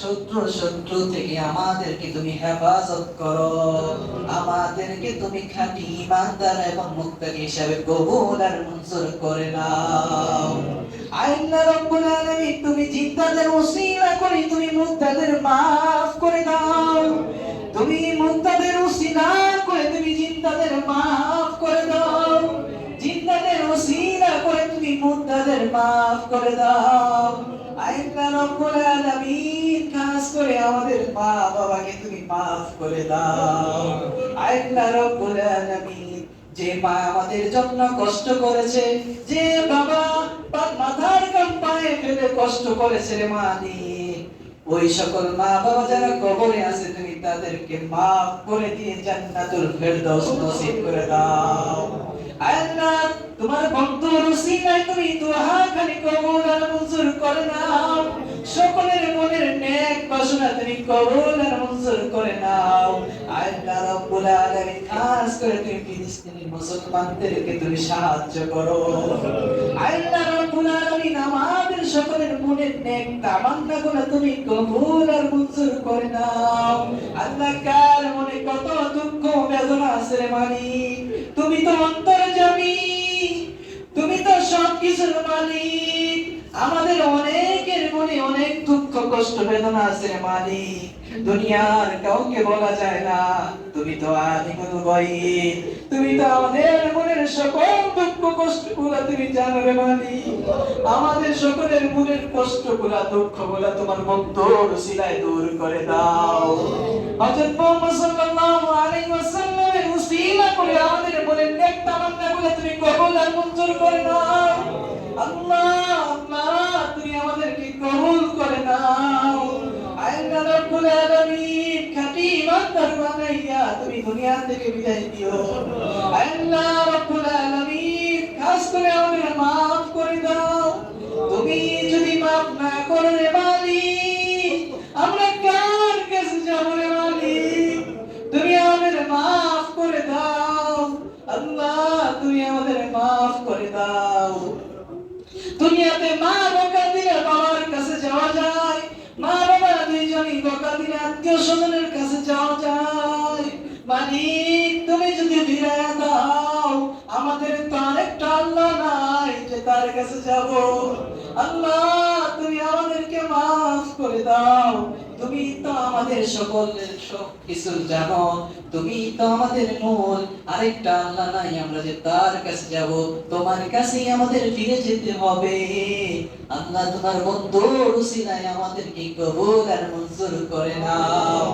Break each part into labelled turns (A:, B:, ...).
A: শত্রু শত্রু থেকে আমাদেরকে তুমি হেফাজত করো। আমাদেরকে তুমি খাঁটি ইমানদার এবং মুক্তাকি হিসাবে কবুল আর মঞ্জুর করে নাও। আল্লাহ রব্বুল আলামিন, তুমি জিন্দাদের ওসিলা করে তুমি মুক্তাদের মাফ করে দাও। আমাদের মা মাফ করে দাও। মা কষ্ট করেছে রে মালিক। ওই সকল মা বাবা যারা কবরে আছে, তুমি তাদেরকে মাফ করে দিয়ে জান্নাতুল ফেরদৌস নসিব করে দাও আল্লাহ তোমার বন্ধুর তুমি খালি কবুল আর মঞ্জুর করে সকলের মনের নেক বাসনা তুমি কবুল আর মঞ্জুর করে নাও। আল্লাহ আলামিন খাস করে তুমি তুমি সাহায্য করো। আল্লাহ আলামিন আমাদের সকলের মনের নেক তামান্নাগুলো তুমি কবুল আর মঞ্জুর করে নাও। আল্লাহ কার মনে কত দুঃখ বেদনা আছে মালিক? তুমি তো অন্তর্যামী তুমি তো মালিক। আমাদের অনেকের মনে অনেক দুঃখ, কষ্ট, বেদনা আছে মালিক। দুনিয়ার কাউকে বলা যায় না। তুমি তো আলিমুল গায়ব তুমি তো আমাদের মনের সকল দুঃখ কষ্টগুলা তুমি জানো রে মালিক। আমাদের সকলের মনের কষ্টগুলা দুঃখগুলা তোমার বন্ধুর সিলায় দূর করে দাও। হযরত মুহাম্মদ সাল্লাল্লাহু আলাইহি ওয়াসাল্লামের উসিলা করে আমাদের মনের নেক তামান্না গুলা তুমি কবুল আর মঞ্জুর করে নাও। আল্লাহ, তুমি আমাদেরকে কবুল করে নাও। আল্লাহ রব্বুল আলামিন খাঁটি ইমানদার বানাইয়া তুমি করে আমাদের মাফ করে দাও। তুমি যদি মাফ না করো আমরা কার কাছে যাব রে মালিক? তুমি আমাদের মাফ করে দাও আল্লাহ তুমি আমাদের মাফ করে দাও দুনিয়াতে মা বকা দিলে বাবার কাছে যাওয়া যায়। মা বাবা দুইজনই বকা দিলে আত্মীয় স্বজনের কাছে যাওয়া যায়। মালিক, তুমি যদি ফিরাইয়া দাও, আমাদের তো আরেকটা আল্লাহ নাই যে তার কাছে যাব। আল্লাহ, তুমি আমাদেরকে মাফ করে দাও। তুমি তো আমাদের সকলের সব কিছু জানো তুমি তো আমাদের মূল। আরেকটা আল্লাহ নাই, আমরা যে তার কাছে যাব, তোমার কাছেই আমাদের ফিরে যেতে হবে। আল্লাহ তোমার বন্ধুর উসিলায় আমাদেরকে কবুল আর মঞ্জুর করে নাও।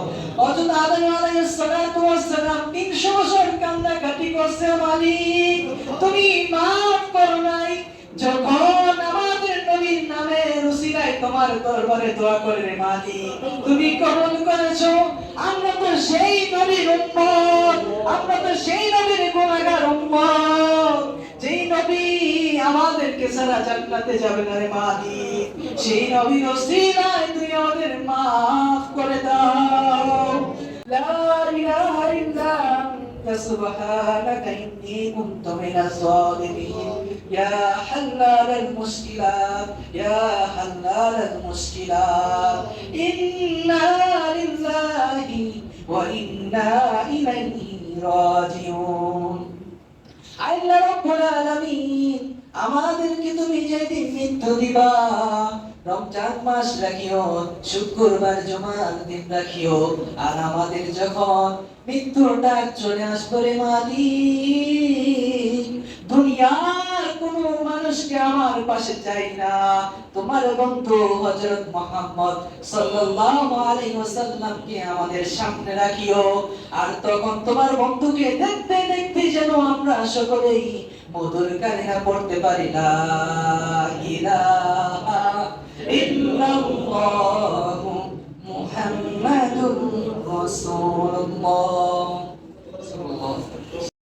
A: হযরত আদম আলাইহিস সালাতু ওয়াস সালাম 300 বছর কান্নাকাটি করছে মালিক। তুমি মাফ করো নাই যখন আমাদের নবীর নামে তোমার দরবারে দোয়া করে রে মালিক। তুমি কবুল করেছ, আমরা তো সেই নবীর উম্মত, আমরা তো সেই নবীর গুনাহগার উম্মত। যেই নবী আমাদেরকে সারা জান্নাতে যাবে না রে মালিক। সেই নবীর ওসিলায় তুই আমাদের মাফ করে দাও। লা ইলাহা ইল্লা أنت سبحانك إني كنت من الظالمين يا حلال المشكلات يا حلال المشكلات إنا لله وإنا إليه راجعون আল্লাহ রব্বুল আলামিন আমাদেরকে তুমি যেদিন মৃত্যু দিবা রমজান মাস রাখিও, শুক্রবার জমার দিন রাখিও। আর আমাদের যখন মৃত্যুর ডাক চলে আসবে রে মালিক, দুনিয়ার কোন মানুষকে আমার পাশে চাই না। তোমার বন্ধু হযরত মুহাম্মদ সাল্লাল্লাহু আলাইহি ওয়াসাল্লামকে আমাদের সামনে রাখিও। আর তখন তোমার বন্ধুকে দেখতে দেখতে যেন আমরা সকলেই মধুর কালিমা পড়তে পারি না। ইলাহা ইল্লাল্লাহু মুহাম্মাদুর রাসূলুল্লাহ।